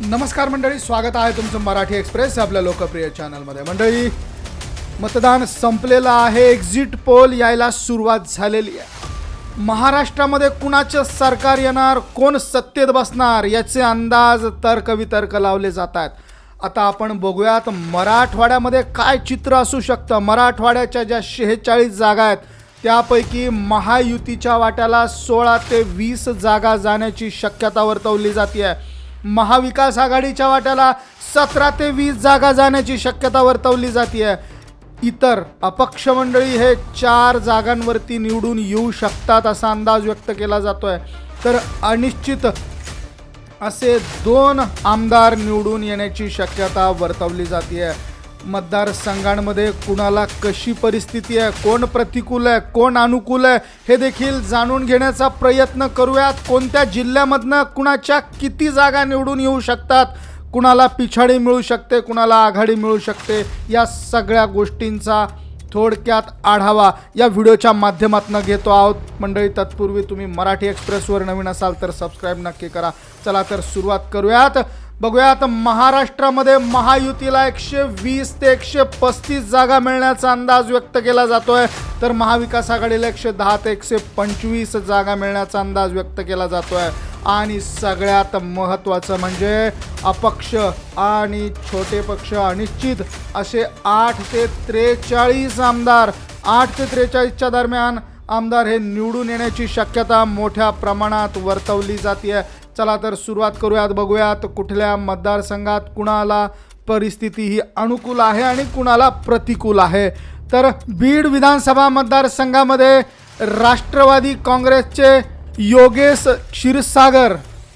नमस्कार मंडळी स्वागत आहे तुमचं मराठी एक्सप्रेस आपल्या लोकप्रिय चॅनलमध्ये. मंडळी मतदान संपलेलं आहे एक्झिट पोल यायला सुरुवात झालेली आहे. महाराष्ट्रामध्ये कुणाचं सरकार येणार कोण सत्तेत बसणार याचे अंदाज तर्कवितर्क लावले जात आहेत. आता आपण बघूयात मराठवाड्यामध्ये काय चित्र असू शकतं. मराठवाड्याच्या ज्या शेहेचाळीस जागा आहेत त्यापैकी महायुतीच्या वाट्याला सोळा ते वीस जागा जाण्याची शक्यता वर्तवली जाते आहे महाविकास आघाडीच्या वाट्याला सतरा ते वीस जागा जाण्याची शक्यता वर्तवली जाते आहे इतर अपक्ष मंडळी हे चार जागांवरती निवडून येऊ शकतात असा अंदाज व्यक्त केला जातो आहे तर अनिश्चित असे दोन आमदार निवडून येण्याची शक्यता वर्तवली जाते मतदारसंघांमध्ये कुणाला कशी परिस्थिती आहे कोण प्रतिकूल आहे कोण अनुकूल आहे हे देखील जाणून घेण्याचा प्रयत्न करूयात. कोणत्या जिल्ह्यामधनं कुणाच्या किती जागा निवडून येऊ शकतात? कुणाला पिछाडी मिळू शकते कुणाला आघाडी मिळू शकते? या सगळ्या गोष्टींचा थोडक्यात आढावा या व्हिडिओच्या माध्यमातून घेतो आहोत. मंडळी तत्पूर्वी तुम्ही मराठी एक्सप्रेसवर नवीन असाल तर सबस्क्राईब नक्की करा. चला तर सुरुवात करूयात. बघूयात महाराष्ट्रामध्ये महायुतीला एकशे वीस ते एकशे पस्तीस जागा मिळण्याचा अंदाज व्यक्त केला जातोय. तर महाविकास आघाडीला एकशे दहा ते एकशे पंचवीस जागा मिळण्याचा अंदाज व्यक्त केला जातोय. आणि सगळ्यात महत्त्वाचं म्हणजे अपक्ष आणि छोटे पक्ष अनिश्चित असे आठ ते त्रेचाळीस आमदार आठ ते त्रेचाळीसच्या दरम्यान आमदार हे निवडून येण्याची शक्यता मोठ्या प्रमाणात वर्तवली जाते चला तर सुरुवात करूयात बघूयात कुठल्या मतदारसंघात कुणाला परिस्थिती ही अनुकूल आहे आणि कुणाला प्रतिकूल आहे. तर बीड विधानसभा मतदारसंघामध्ये राष्ट्रवादी काँग्रेसचे योगेश क्षीरसागर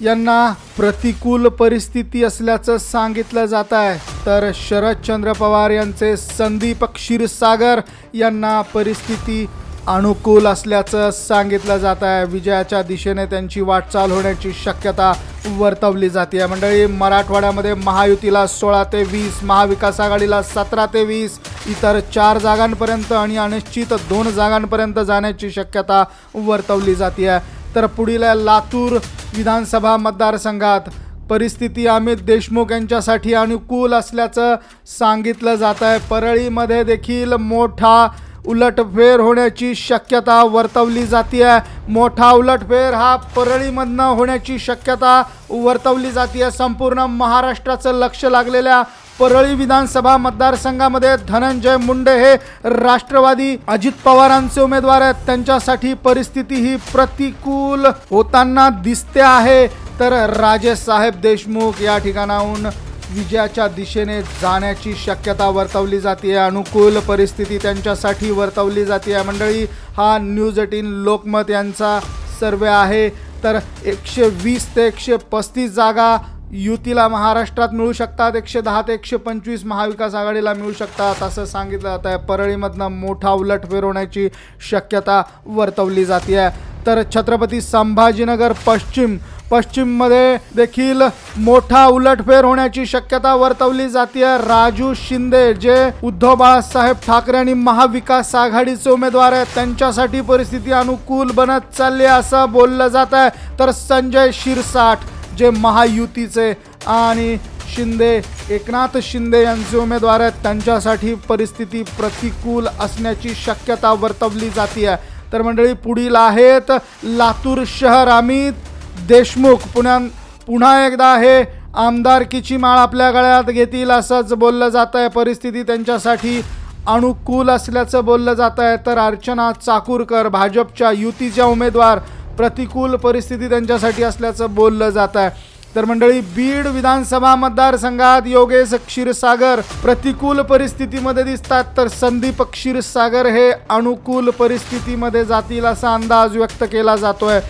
यांना प्रतिकूल परिस्थिती असल्याचं सांगितलं जात आहे. तर शरदचंद्र पवार यांचे संदीप क्षीरसागर यांना परिस्थिती अनुकूल असल्याचं सांगितलं जात आहे. विजयाच्या दिशेने त्यांची वाटचाल होण्याची शक्यता वर्तवली जाते मंडळी मराठवाड्यामध्ये महायुतीला सोळा ते वीस महाविकास आघाडीला सतरा ते वीस इतर चार जागांपर्यंत आणि अनिश्चित दोन जागांपर्यंत जाण्याची शक्यता वर्तवली जाते आहे तर पुढील लातूर विधानसभा मतदारसंघात. परिस्थिती अमित देशमुख यांच्यासाठी अनुकूल असल्याचं सांगितलं जात आहे. परळीमध्ये देखील मोठा उलटफेर होण्याची शक्यता वर्तवली जाते आहे मोठा उलटफेर हा परळीमधनं होण्याची शक्यता वर्तवली जाते संपूर्ण महाराष्ट्राचं लक्ष लागलेल्या परळी विधानसभा मतदारसंघामध्ये धनंजय मुंडे हे राष्ट्रवादी अजित पवारांचे उमेदवार आहेत. त्यांच्यासाठी परिस्थिती ही प्रतिकूल होताना दिसते आहे. तर राजेसाहेब देशमुख या ठिकाणाहून विजयाच्या दिशेने जाण्याची शक्यता वर्तवली जाते अनुकूल परिस्थिती त्यांच्यासाठी वर्तवली जाते मंडळी हा न्यूज एटीन लोकमत यांचा सर्वे आहे. तर एकशे वीस ते एकशे पस्तीस जागा युतीला महाराष्ट्रात मिळू शकतात. एकशे दहा ते एकशे पंचवीस महाविकास आघाडीला मिळू शकतात असं सांगितलं जात आहे परळीमधनं मोठा उलट फिरवण्याची शक्यता वर्तवली जाते आहे तर छत्रपती संभाजीनगर पश्चिम पश्चिममध्ये देखील मोठा उलटफेर होण्याची शक्यता वर्तवली जाते राजू शिंदे जे उद्धव बाळासाहेब ठाकरे आणि महाविकास आघाडीचे उमेदवार आहेत. त्यांच्यासाठी परिस्थिती अनुकूल बनत चालली असं बोललं जात आहे. तर संजय शिरसाट जे महायुतीचे आणि शिंदे एकनाथ शिंदे यांचे उमेदवार आहेत त्यांच्यासाठी परिस्थिती प्रतिकूल असण्याची शक्यता वर्तवली जाते आहे तर मंडळी पुढील आहेत लातूर शहर अमित देशमुख. पुण्या पुन्हा एकदा हे आमदारकीची माळ आपल्या गळ्यात घेतील असंच बोललं जात आहे परिस्थिती त्यांच्यासाठी अनुकूल असल्याचं बोललं जात आहे तर अर्चना चाकूरकर भाजपच्या युतीच्या उमेदवार प्रतिकूल परिस्थिती त्यांच्यासाठी असल्याचं बोललं जात आहे तर मंडळी बीड विधानसभा मतदारसंघात योगेश क्षीरसागर प्रतिकूल परिस्थितीमध्ये दिसतात. तर संदीप क्षीरसागर हे अनुकूल परिस्थितीमध्ये जातील असा अंदाज व्यक्त केला जातोय.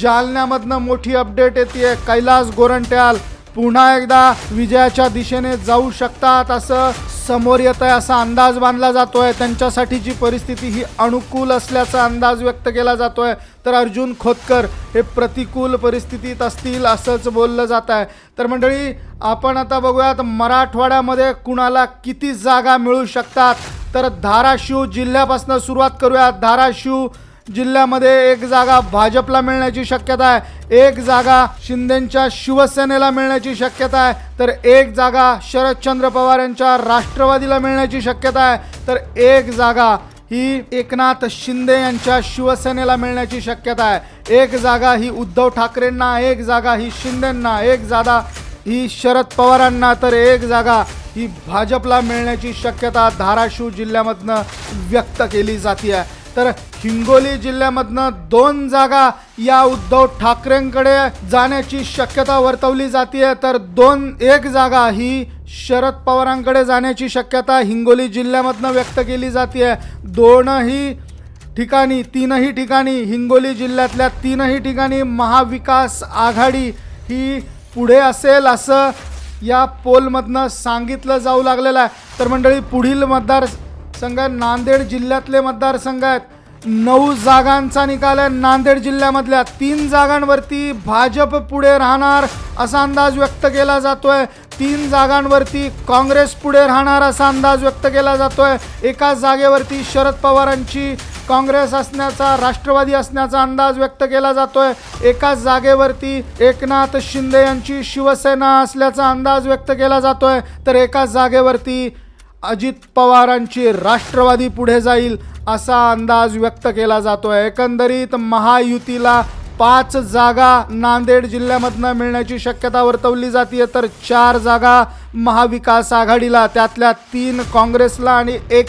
जालन्यामधनं मोठी अपडेट येते कैलास गोरंट्याल पुन्हा एकदा विजयाच्या दिशेने जाऊ शकतात असं समोर येत आहे असा अंदाज बांधला जातो आहे त्यांच्यासाठीची परिस्थिती ही अनुकूल असल्याचा अंदाज व्यक्त केला जातो आहे तर अर्जुन खोतकर हे प्रतिकूल परिस्थितीत असतील असंच बोललं जात आहे. तर मंडळी आपण आता बघूयात मराठवाड्यामध्ये कुणाला किती जागा मिळू शकतात? तर धाराशिव जिल्ह्यापासून सुरुवात करूयात. धाराशिव जिल्ह्यामध्ये एक जागा भाजपला मिळण्याची शक्यता आहे. एक जागा शिंदेच्या शिवसेनेला मिळण्याची शक्यता आहे. तर एक जागा शरदचंद्र पवार यांच्या राष्ट्रवादीला मिळण्याची शक्यता आहे. तर एक जागा ही एकनाथ शिंदे यांच्या शिवसेनेला मिळण्याची शक्यता आहे. एक जागा ही उद्धव ठाकरेंना एक जागा ही शिंदेंना एक जागा ही शरद पवारांना तर एक जागा ही भाजपला मिळण्याची शक्यता धाराशिव जिल्ह्यामधनं व्यक्त केली जाते आहे तर हिंगोली जिल्ह्यामधनं दोन जागा या उद्धव ठाकरेंकडे जाण्याची शक्यता वर्तवली जाते तर दोन एक जागा ही शरद पवारांकडे जाण्याची शक्यता हिंगोली जिल्ह्यामधनं व्यक्त केली जाते दोनही ठिकाणी तीनही ठिकाणी हिंगोली जिल्ह्यातल्या तीनही ठिकाणी महाविकास आघाडी ही पुढे असेल असं या पोलमधनं सांगितलं जाऊ लागलेलं आहे. तर मंडळी पुढील मतदार संघ नांदेड जिल्ह्यातले मतदारसंघ आहेत. नऊ जागांचा निकाल आहे नांदेड जिल्ह्यामधल्या. तीन जागांवरती भाजप पुढे राहणार असा अंदाज व्यक्त केला जातोय. तीन जागांवरती काँग्रेस पुढे राहणार असा अंदाज व्यक्त केला जातोय. एका जागेवरती शरद पवारांची काँग्रेस असण्याचा राष्ट्रवादी असण्याचा अंदाज व्यक्त केला जातोय. एका जागेवरती एकनाथ शिंदे यांची शिवसेना असल्याचा अंदाज व्यक्त केला जातोय. तर एका जागेवरती अजित पवारांची राष्ट्रवादी पुढे जाईल असा अंदाज व्यक्त केला जातोय. एकंदरीत महायुतीला पाच जागा नांदेड जिल्ह्यामधनं मिळण्याची शक्यता वर्तवली जाते तर चार जागा महाविकास आघाडीला त्यातल्या तीन काँग्रेसला आणि एक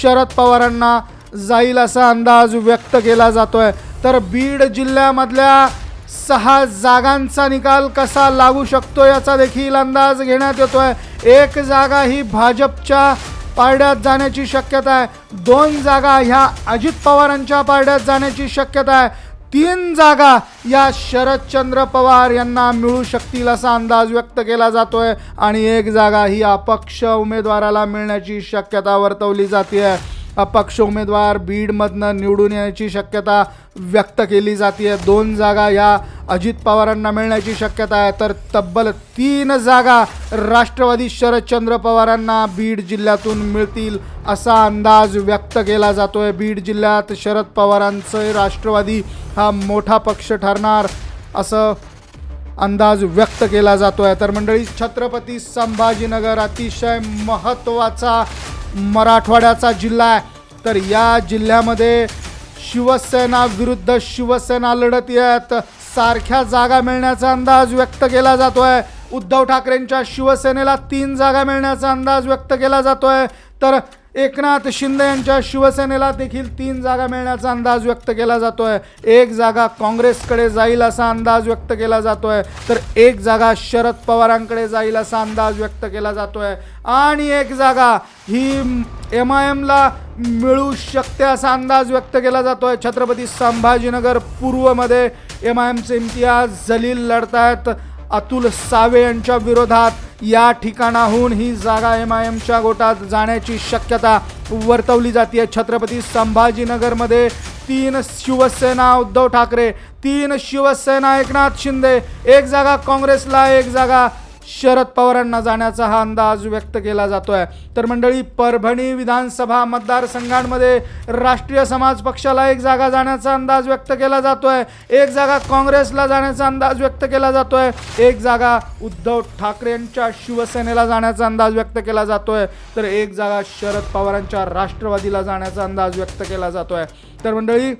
शरद पवारांना जाईल असा अंदाज व्यक्त केला जातोय. तर बीड जिल्ह्यामधल्या सहा जागांचा निकाल कसा लागू शकतो याचा देखील अंदाज घेण्यात येतो आहे एक जागा ही भाजपच्या पारड्यात जाण्याची शक्यता आहे. दोन जागा ह्या अजित पवारांच्या पारड्यात जाण्याची शक्यता आहे. तीन जागा या शरदचंद्र पवार यांना मिळू शकतील असा अंदाज व्यक्त केला जातोय. आणि एक जागा ही अपक्ष उमेदवाराला मिळण्याची शक्यता वर्तवली जाते अपक्ष उमेदवार बीडमधनं निवडून येण्याची शक्यता व्यक्त केली जाते दोन जागा या अजित पवारांना मिळण्याची शक्यता आहे. तर तब्बल तीन जागा राष्ट्रवादी शरदचंद्र पवारांना बीड जिल्ह्यातून मिळतील असा अंदाज व्यक्त केला जातो आहे बीड जिल्ह्यात शरद पवारांचं राष्ट्रवादी हा मोठा पक्ष ठरणार असं अंदाज व्यक्त केला जातो आहे तर मंडळी छत्रपती संभाजीनगर अतिशय महत्त्वाचा मराठवाड्याचा जिल्हा आहे. तर या जिल्ह्यामध्ये शिवसेना विरुद्ध शिवसेना लढत आहेत सारख्या जागा मिळण्याचा अंदाज व्यक्त केला जातोय. उद्धव ठाकरेंच्या शिवसेनेला तीन जागा मिळण्याचा अंदाज व्यक्त केला जातोय. तर एकनाथ शिंदे यांच्या शिवसेनेला देखील तीन जागा मिळण्याचा अंदाज व्यक्त केला जातो आहे एक जागा काँग्रेसकडे जाईल असा अंदाज व्यक्त केला जातो आहे तर एक जागा शरद पवारांकडे जाईल असा अंदाज व्यक्त केला जातो आहे आणि एक जागा ही एम आय एमला मिळू शकते असा अंदाज व्यक्त केला जातो आहे छत्रपती संभाजीनगर पूर्वमध्ये एम आय एमचे इम्तियाज जलील लढतायत. अतुल सावे यांच्या विरोधात या ठिकाणाहून ही जागा एम आय एमच्या गोटात जाण्याची शक्यता वर्तवली जाते छत्रपती संभाजीनगरमध्ये. तीन शिवसेना उद्धव ठाकरे तीन शिवसेना एकनाथ शिंदे एक जागा काँग्रेसला एक जागा शरद पवारांना जाण्याचा हा अंदाज व्यक्त केला जातोय. तर मंडळी परभणी विधानसभा मतदारसंघांमध्ये राष्ट्रीय समाज पक्षाला एक जागा जाण्याचा अंदाज व्यक्त केला जातोय. एक जागा काँग्रेसला जाण्याचा अंदाज व्यक्त केला जातोय. एक जागा उद्धव ठाकरे यांच्या शिवसेनेला जाण्याचा अंदाज व्यक्त केला जातोय. तर एक जागा शरद पवारांच्या राष्ट्रवादीला जाण्याचा अंदाज व्यक्त केला जातोय. तर मंडळी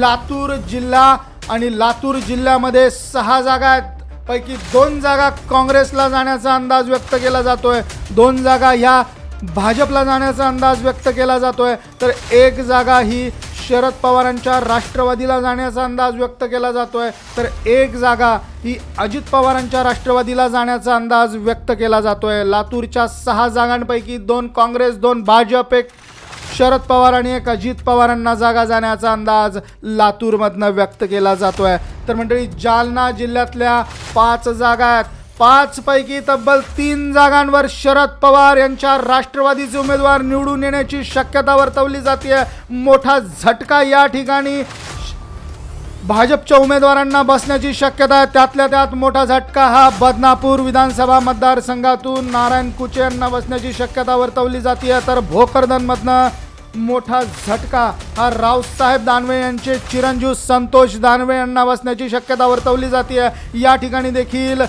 लातूर जिल्हा आणि लातूर जिल्ह्यामध्ये सहा जागा आहेत. पैकी दोन जागा काँग्रेसला जाण्याचा अंदाज व्यक्त केला जातोय. दोन जागा ह्या भाजपला जाण्याचा अंदाज व्यक्त केला जातोय. तर एक जागा ही शरद पवारांच्या राष्ट्रवादीला जाण्याचा अंदाज व्यक्त केला जातोय. तर एक जागा ही अजित पवारांच्या राष्ट्रवादीला जाण्याचा अंदाज व्यक्त केला जातोय. लातूरच्या सहा जागांपैकी दोन काँग्रेस दोन भाजप एक शरद पवार आणि एक अजित पवारांना जागा जाण्याचा अंदाज लातूरमधनं व्यक्त केला जातोय. तर मंडळी जालना जिल्ह्यातल्या पाच जागा आहेत. पाचपैकी तब्बल तीन जागांवर शरद पवार यांच्या राष्ट्रवादीचे उमेदवार निवडून येण्याची शक्यता वर्तवली जाते मोठा झटका या ठिकाणी. भाजपच्या उमेदवारांना बसण्याची शक्यता त्यातल्या त्यात मोठा झटका हा बदनापूर विधानसभा मतदारसंघातून नारायण कुचे यांना बसण्याची शक्यता वर्तवली जाते तर भोकरदनमधनं मोठा झटका हा रावसाहेब दानवे यांचे चिरंजीव संतोष दानवे यांना बसण्याची शक्यता वर्तवली जाते या ठिकाणी देखील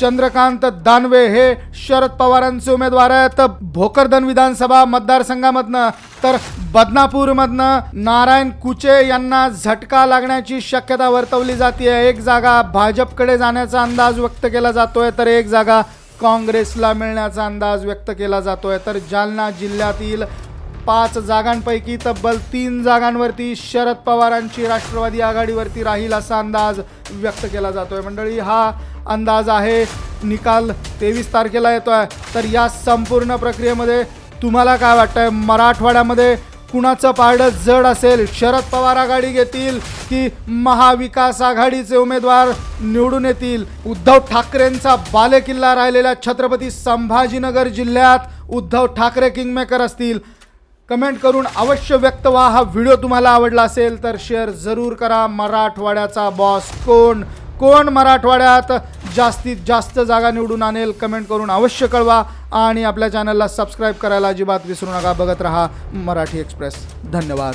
चंद्रकांत दानवे हे शरद पवारांचे उमेदवार आहेत. भोकरदन विधानसभा मतदारसंघामधनं तर बदनापूरमधनं नारायण कुचे यांना झटका लागण्याची शक्यता वर्तवली जाते एक जागा भाजपकडे जाण्याचा अंदाज व्यक्त केला जातोय तर एक जागा काँग्रेसला मिळण्याचा अंदाज व्यक्त केला जातोय. तर जालना जिल्ह्यातील पाच जागांपैकी तब्बल तीन जागांवरती शरद पवारांची राष्ट्रवादी आघाडीवरती राहील असा अंदाज व्यक्त केला जातोय. मंडळी हा अंदाज आहे. निकाल तेवीस तारखेला येतोय. तर या संपूर्ण प्रक्रियेमध्ये तुम्हाला काय वाटतंय? मराठवाड्यामध्ये कुणाचं पारडं जड असेल? शरद पवार आघाडी घेतील की महाविकास आघाडीचे उमेदवार निवडून येतील? उद्धव ठाकरेंचा बालेकिल्ला राहिलेल्या छत्रपती संभाजीनगर जिल्ह्यात उद्धव ठाकरे किंगमेकर असतील. कमेंट करून अवश्य व्यक्त व्हा. हा व्हिडिओ तुम्हाला आवडला असेल तर शेअर जरूर करा. मराठवाड्याचा बॉस कोण? कोण मराठवाड्यात? जास्तीत जास्त जागा निवडून आणेल कमेंट करून अवश्य कळवा. आणि आपल्या चॅनलला सबस्क्राईब करायला अजिबात विसरू नका. बघत रहा मराठी एक्सप्रेस धन्यवाद.